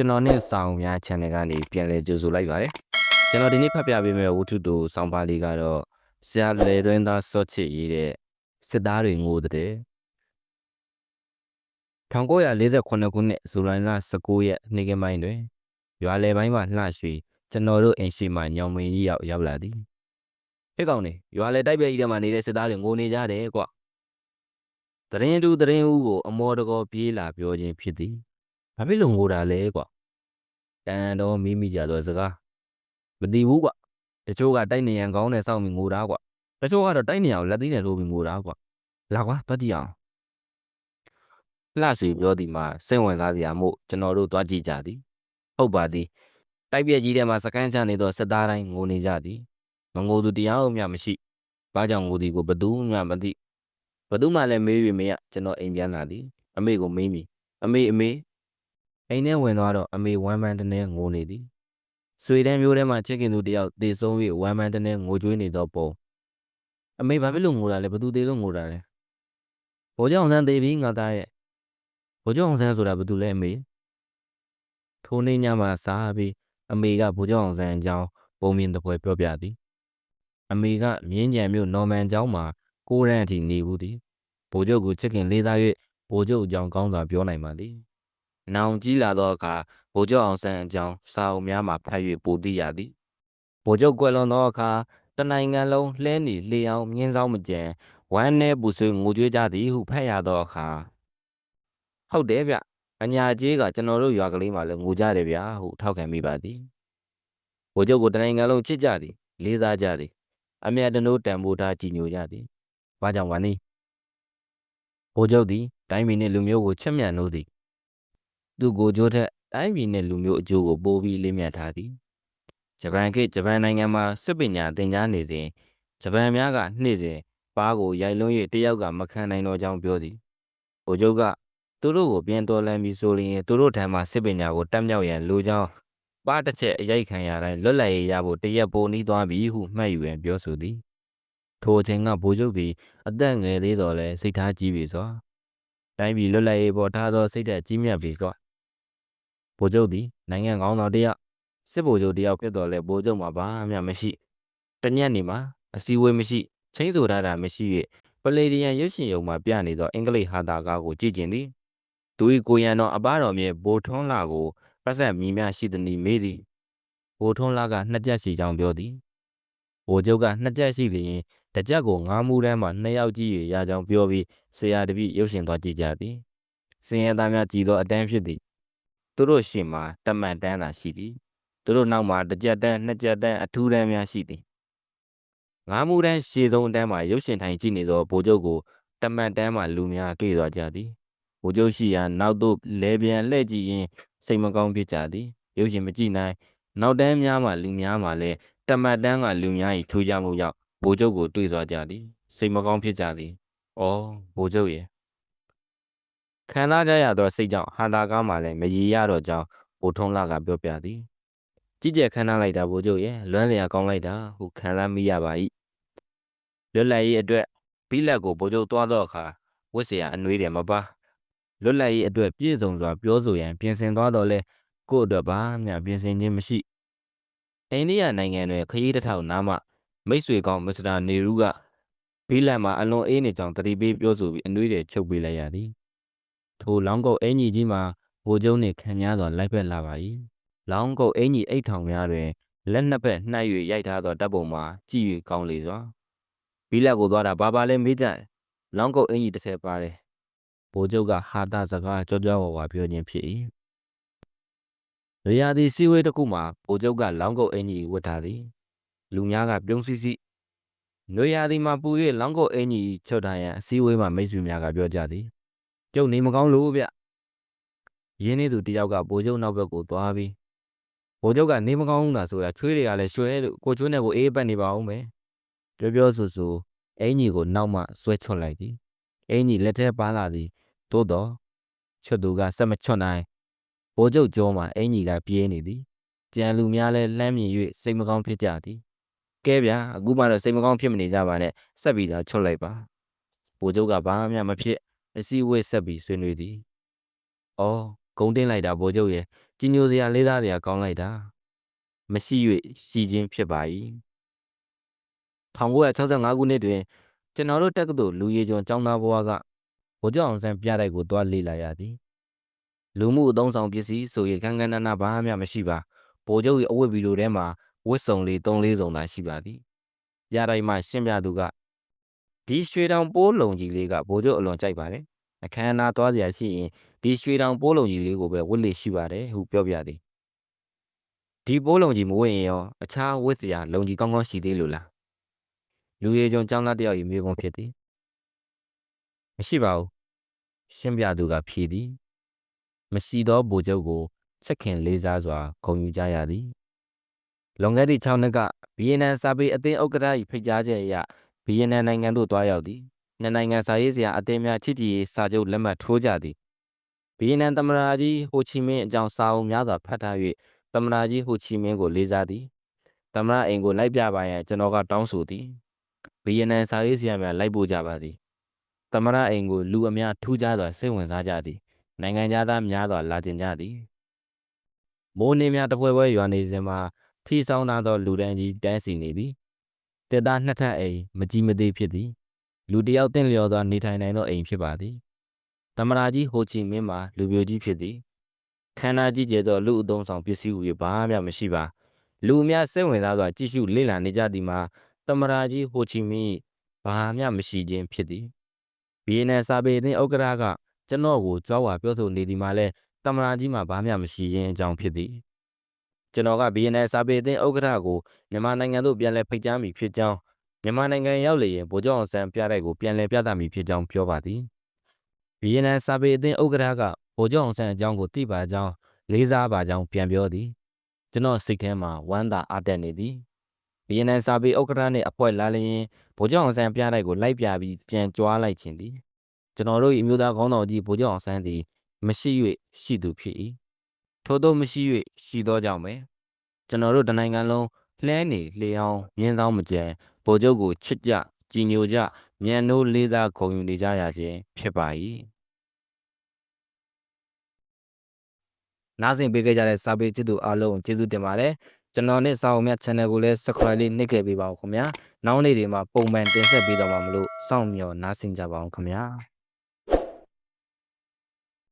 ကျွန်တော်နဲ့စာအုံများ channel ကနေပြန်လည်ကြိုဆိုလိုက်ပါတယ်ကျွန်တော်ဒီနေ့ဖတ်ပြပေးမယ့်ဝတ္ထုတိုစောင်းပါလေးကတော့ဆရာလေတွင်သားစော့ချစ်ရေးတဲ့စစ်သားတွေငိုတဲ့1948ခုနှစ်ဇူလိုင်လ19ရက်နေ့ကပိုင်းတွင်ရွာလယ်ပိုင်းမှာလှရွှေကျွန်တော်တို့အိမ်ရှိမှညောင်မင်းကြီးရောက်ရောက်လာသည်ဟဲ့ကောင်နေရွာလယ်တိုက်ပြကြီးထဲမှာနေတဲ့စစ်သားတွေငိုနေကြတယ်ကွတရင်တူတရင်ဦးကိုအမော်တကောပြေးလာပြောခြင်းဖြစ်သည် ဘာဖြစ်လို့ငိုတာလဲကွတန်တော့မိမိကြတော့စကားမတည်ဘူးကွတချို့ကတိုက်နေရန်ကောင်းတဲ့စောင့်ပြီးငိုတာကွတချို့ကတော့တိုက်နေရအောင်လက်သေးနဲ့ထိုးပြီးငိုတာကွလာကွာတွက်ကြည့်အောင်လှဆွေပြောသည်မှာစိတ်ဝင်စားစရာမို့ကျွန်တော်တို့တွားကြည့်ကြသည်ဟုတ်ပါသည်တိုက်ပြက်ကြီးထဲမှာစကန်းချနေသောစစ်သားတိုင်းငိုနေကြသည်မငိုသူတရားမှမရှိဘာကြောင့်ငိုသည်ကိုဘသူမှမသိဘသူမှလည်းမေး၍မရကျွန်တော်အိမ်ပြန်လာသည်အမေကိုမေးမိအမေအမေ အိမ်ထဲဝင်သွားတော့အမေဝမ်းပန်းတနေငိုနေသည်ဆွေတန်းမျိုးထဲမှာချစ်ခင်သူတယောက်တေဆုံး၍ဝမ်းပန်းတနေငိုကြွေးနေသောပုံအမေဘာဖြစ်လို့ငိုတာလဲဘသူသေးလို့ငိုတာလဲဘိုးကြောင့်ဆန်းသေးပြီငါသားရဲ့ဘိုးကြောင့်ဆန်းဆိုတာဘသူလဲအမေထိုနေ့ညမှာစားပြီးအမေကဘိုးကြောင့်ဆန်းအကြောင်းပုံမြင်တစ်ပွဲပြောပြသည်အမေကမြင်းကြံမြို့နော်မန်ကျောင်းမှာကိုရန်အထိနေဘူးသည်ဘိုးချုပ်ကိုချစ်ခင်လေးစား၍ဘိုးချုပ်အကြောင်းကောင်းစွာပြောနိုင်ပါသည်။ နောင်ကြီးလာသောအခါဗိုလ်ချုပ်အောင်ဆန်းအကြောင်းစာအုပ်များမှာဖတ်၍ပိုသိရသည်။ဗိုလ်ချုပ်ကွယ်လွန်သောအခါတနိုင်ငံလုံးလှဲနေလျောင်းမြင်းဆောင်မကြံဝမ်း내ပူဆွေးငိုကြွေးကြသည်ဟုဖတ်ရသောအခါဟုတ်တယ်ဗျအညာကြီးကကျွန်တော်တို့ရွာကလေးမှာလည်းငိုကြတယ်ဗျာဟုထောက်ခံမိပါသည်။ဗိုလ်ချုပ်ကိုတနိုင်ငံလုံးချစ်ကြသည်လေးစားကြသည်အမြတ်တနိုးတန်ဖိုးထားကြည်ညိုကြသည်။ဘာကြောင့်ဝါနည်းဗိုလ်ချုပ်သည်တိုင်းပြည်နှင့်လူမျိုးကိုချစ်မြတ်နိုးသည် သူကိုကြိုးထက်တိုင်းပြည်နှင့်လူမျိုးအကျိုးကိုပိုပြီးလေးမြတ်ထားသည်ဂျပန်ခေတ်ဂျပန်နိုင်ငံမှာစစ်ပညာသင်ကြားနေစဉ်ဂျပန်များကနှိမ့်စဉ်ပါးကိုရိုက်လွှန်း၍တယောက်ကမခံနိုင်တော့ကြောင်းပြောသည်ဗိုလ်ချုပ်ကသူတို့ကိုပြန်တော်လှန်ပြီးဆိုရင်သူတို့ထံမှစစ်ပညာကိုတက်မြောက်ရန်လိုကြောင်းပါတစ်ချက်အရိုက်ခံရတိုင်းလွတ်လပ်ရေးရဖို့တရက်ပိုနီးသွားပြီဟုမှတ်ယူရန်ပြောဆိုသည်ထိုအချိန်ကဗိုလ်ချုပ်သည်အသက်ငယ်သေးတော်လဲစိတ်ထားကြီးပြီစွာတိုင်းပြည်လွတ်လပ်ရေးပေါ်ထားသောစိတ်ဓာတ်ကြီးမြတ်ပြီစွာ ဗိုလ်ချုပ်သည်နိုင်ငံကောင်းတော်တယောက်စစ်ဗိုလ်ချုပ်တယောက်ဖြစ်တော်လဲဗိုလ်ချုပ်မှာဘာမှမရှိတညက်နေမှာအစည်းအဝေးမရှိချင်းဆိုထားတာမရှိ၍ပလေဒီယန်ရုပ်ရှင်ရုံမှာပြနေသောအင်္ဂလိပ်ဟာတာကားကိုကြည့်ကျင်သည်သူ၏ကိုရန်တော်အပားတော်မြဲဘိုထွန်းလာကိုပတ်ဆက်မြည်များရှိသည်မေးသည်ဘိုထွန်းလာကနှစ်ကြက်စီကြောင်းပြောသည်ဗိုလ်ချုပ်ကနှစ်ကြက်ရှိလျင်တစ်ကြက်ကိုငါးမူးတန်းမှနှစ်ယောက်ကြည့်၍ရကြောင်းပြောပြီးဆရာတပည့်ရုပ်ရှင်သွားကြည့်ကြသည်စင်ရသားများကြည်သောအတန်းဖြစ်သည် သူတို့ရှင်မှာတမန်တန်းသာရှိသည်သူတို့နောက်မှာတစ်ကြက်တန်းနှစ်ကြက်တန်းအထူးတန်းများရှိသည်ငါးမူတန်းရှေဆုံးတန်းမှာရုပ်ရှင်ထိုင်ကြည့်နေသောဗိုလ်ချုပ်ကိုတမန်တန်းမှာလူများတွေ့သွားကြသည်ဗိုလ်ချုပ်ရှိရာနောက်သို့လဲပြန်လှည့်ကြည့်ရင်းစိတ်မကောင်းဖြစ်ကြသည်ရုပ်ရှင်မကြည့်နိုင် နောက်တန်းများမှာလူများမှာလည်းတမန်တန်းကလူများ၏ထူးခြားမှုကြောင့်ဗိုလ်ချုပ်ကိုတွေ့သွားကြသည်စိတ်မကောင်းဖြစ်ကြသည်။အော်ဗိုလ်ချုပ်ရဲ့ ခံစားကြရသောစိတ်ကြောင့်ဟာတာကားမှလည်းမရည်ရတော့ကြောင်းဗိုလ်ထုံးလာကပြောပြသည်။ကြည်ကြဲခံစားလိုက်တာဗိုလ်ချုပ်ရဲ့လွမ်းလျာကောင်းလိုက်တာဟုခံစားမိရပါ၏။လွတ်လပ်ရေးအတွက်ဘီလက်ကိုဗိုလ်ချုပ်သွားတော့အခါဝစ်เสียအနှွေးတယ်မပါလွတ်လပ်ရေးအတွက်ပြည့်စုံစွာပြောဆိုရန်ပြင်ဆင်သွားတော့လဲကို့အတွက်ဘာမှပြင်ဆင်ခြင်းမရှိအိန္ဒိယနိုင်ငံတွင်ခရီးတစ်ထောင်နားမှမိတ်ဆွေကောင်းမစ္စတာနေရူးကဘီလန်မှာအလွန်အေးနေကြောင်းတတိပေးပြောဆိုပြီးအနှွေးတွေချုပ်ပေးလိုက်ရသည် ထိုလောင်းကုတ်အင်ကြီးကြီးမှာဘိုးကျုံနှင့်ခံများစွာလိုက်ဖက်လာပါ၏လောင်းကုတ်အင်ကြီးအိတ်ထောင်များတွင်လက်နှစ်ဖက်နှိုက်၍ရိုက်ထားသောတပ်ပုံမှာကြည့်၍ကောင်းလေစွာဘီလက်ကိုသွားတာဘာပါလဲမေးကြလောင်းကုတ်အင်ကြီးတစ်ဆယ်ပါတယ်ဘိုးကျုပ်ကဟာတာစကားကြောကြောဝါဝါပြောခြင်းဖြစ်၏ရရာသည်စီဝေးတစ်ခုမှာဘိုးကျုပ်ကလောင်းကုတ်အင်ကြီးဝတ်ထားသည်လူများကပြုံးစီစီနွေရာသီမှာပူ၍လောင်းကုတ်အင်ကြီးချွတ်ထားရန်အစည်းအဝေးမှာမိတ်ဆွေများကပြောကြသည် ကျုပ်နေမကောင်းလို့ဗျရင်းနေသူတယောက်ကဘိုးကျုပ်နောက်ဘက်ကိုသွားပြီးဘိုးကျုပ်ကနေမကောင်းတာဆိုတာချွေးတွေကလည်းရွှဲလို့ကိုကျွန်းနဲ့ကိုအေးပတ်နေပါဦးမယ်ပြောပြောဆိုဆိုအင်ကြီးကိုနောက်မှဆွဲချွတ်လိုက်သည်အင်ကြီးလက်ထဲပါလာသည်သို့တော့ချွတ်သူကစက်မချွတ်နိုင်ဘိုးကျုပ်ကြောမှာအင်ကြီးကပြေးနေသည်ကြံလူများလည်းလှမ်းမြင်၍စိတ်မကောင်းဖြစ်ကြသည်ကဲဗျာအခုမှတော့စိတ်မကောင်းဖြစ်မနေကြပါနဲ့ဆက်ပြီးတော့ချွတ်လိုက်ပါဘိုးကျုပ်ကဘာမှမဖြစ် အစည်းအဝေးဆက်ပြီးဆွေးနွေးသည်အော်ဂုံတင်းလိုက်တာဘိုးကျုပ်ရဲ့ကြီးညိုစရာလေးစားစရာကောင်းလိုက်တာမရှိ၍ရှိခြင်းဖြစ်ပါ၏1965ခုနှစ်တွင်ကျွန်တော်တို့တက္ကသိုလ်လူရည်ကျွန်းကျောင်းသားဘဝကဗိုလ်ချုပ်အောင်ဆန်းပြတိုက်ကိုတွားလေ့လာရသည်လူမှုအသုံးဆောင်ပစ္စည်းဆိုရင်ခန်းခန်းနာနာဘာမှမရှိပါဗိုလ်ချုပ်၏အဝတ်ဗီလိုထဲမှာဝတ်စုံလေး၃လေးစုံသာရှိပါသည်ပြတိုက်မှရှင်းပြသူက ဒီရွှေတောင်ပိုးလုံကြီးလေးကဗိုလ်ချုပ်အလွန်ကြိုက်ပါတယ်အခမ်းအနားသွားစရာရှိရင်ဒီရွှေတောင်ပိုးလုံကြီးလေးကိုပဲဝတ်လေရှိပါတယ်ဟုပြောပြသည်ဒီပိုးလုံကြီးမဝတ်ရင်ရောအခြားဝတ်စရာလုံကြီးကောင်းကောင်းရှိသေးလို့လားလူရည်ကျွန်းចောင်းသားတယောက်၏မိဘဖြစ်သည်မရှိပါဘူးရှင်းပြသူကဖြေသည်မရှိသောဗိုလ်ချုပ်ကိုချက်ခင်လေးစားစွာဂုဏ်ယူကြရသည်လွန်ခဲ့သည့်6နှစ်ကဗီယက်နမ်စာပေအသင်းဥက္ကဋ္ဌ၏ဖိတ်ကြားချက်အရ ဗီယက်နမ်နိုင်ငံသို့တွားရောက်သည်နှစ်နိုင်ငံစာရေးဆရာအသင်းများချစ်ကြည်ရေးစာချုပ်လက်မှတ်ထိုးကြသည်ဗီယက်နမ်သမ္မတကြီးဟိုချီမင်းအကြောင်းစာအုပ်များစွာဖတ်ထား၍သမ္မတကြီးဟိုချီမင်းကိုလေးစားသည်သမ္မတအိမ်ကိုလိုက်ပြပါရန်ကျွန်တော်ကတောင်းဆိုသည်ဗီယက်နမ်စာရေးဆရာများလိုက်ပို့ကြပါသည်သမ္မတအိမ်ကိုလူအများထူးခြားစွာစိတ်ဝင်စားကြသည်နိုင်ငံသားများစွာလာကျင်ကြသည်မိုးနှင်းများတပွဲပွဲရွာနေစဉ်မှာထီဆောင်လာသောလူတန်းကြီးတန်းစီနေသည် တက်သားနှစ်ထပ်အိမ်မကြီးမသေးဖြစ်သည်လူတယောက်တင့်လျော်စွာနေထိုင်နိုင်သောအိမ်ဖြစ်ပါသည်သမ္မတကြီးဟိုချီမင်းမှာလူပြိုကြီးဖြစ်သည်ခန္ဓာကြီးကျယ်သောလူအုံဆောင်ပစ္စည်းဟူ၍ဘာမှမရှိပါလူအများစိတ်ဝင်စားစွာကြည့်ရှုလေ့လာနေကြသည်မှာသမ္မတကြီးဟိုချီမင်းဘာမှမရှိခြင်းဖြစ်သည်ဗီယက်နမ်စာပေအသင်းဥက္ကဋ္ဌကကျွန်တော်ကိုကြောက်ဝါပြောဆိုနေသည်မှာလဲသမ္မတကြီးမှာဘာမှမရှိခြင်းအကြောင်းဖြစ်သည် ကျွန်တော်ကဗီယက်နမ်စာပေအသင်းဥက္ကဋ္ဌကိုမြန်မာနိုင်ငံသို့ပြန်လည်ဖိတ်ကြားမိဖြစ်ကြောင်းမြန်မာနိုင်ငံရောက်လေရင်ဗိုလ်ချုပ်အောင်ဆန်းပြတဲ့ကိုပြန်လည်ပြသမိဖြစ်ကြောင်းပြောပါသည်ဗီယက်နမ်စာပေအသင်းဥက္ကဋ္ဌကဗိုလ်ချုပ်အောင်ဆန်းအကြောင်းကိုသိပါကြောင်းလေးစားပါကြောင်းပြန်ပြောသည်ကျွန်တော်စိတ်ထဲမှာဝမ်းသာအားတက်နေသည်ဗီယက်နမ်စာပေဥက္ကဋ္ဌနှင့်အဖွဲ့လာလျင်ဗိုလ်ချုပ်အောင်ဆန်းပြတဲ့ကိုလိုက်ပြပြီးပြန်ကြွားလိုက်ခြင်းသည်ကျွန်တော်တို့၏အမျိုးသားခေါင်းဆောင်ကြီးဗိုလ်ချုပ်အောင်ဆန်းသည်မရှိ၍ရှိသူဖြစ်၏ ထို့သောမရှိ၍ရှိသောကြောင့်ပဲကျွန်တော်တို့တနိုင်ငံလုံးလှဲနေလျောင်းမြင်းဆောင်မကြံဗိုလ်ချုပ်ကိုချစ်ကြကြည်ညိုကြမြန်နိုးလေးသားဂုဏ်ယူနေကြရခြင်းဖြစ်ပါ၏နားဆင်ပေးခဲ့ကြတဲ့စာပေချစ်သူအားလုံးကျေးဇူးတင်ပါတယ်ကျွန်တော်နဲ့စာအုပ်မြတ် channel ကိုလည်း subscribe လေးနှိပ်ခဲ့ပေးပါဦးခင်ဗျာနောက်နေ့တွေမှာပုံမှန်တင်ဆက်ပေးတော့မှာမလို့စောင့်မျှော်နားဆင်ကြပါအောင်ခင်ဗျာ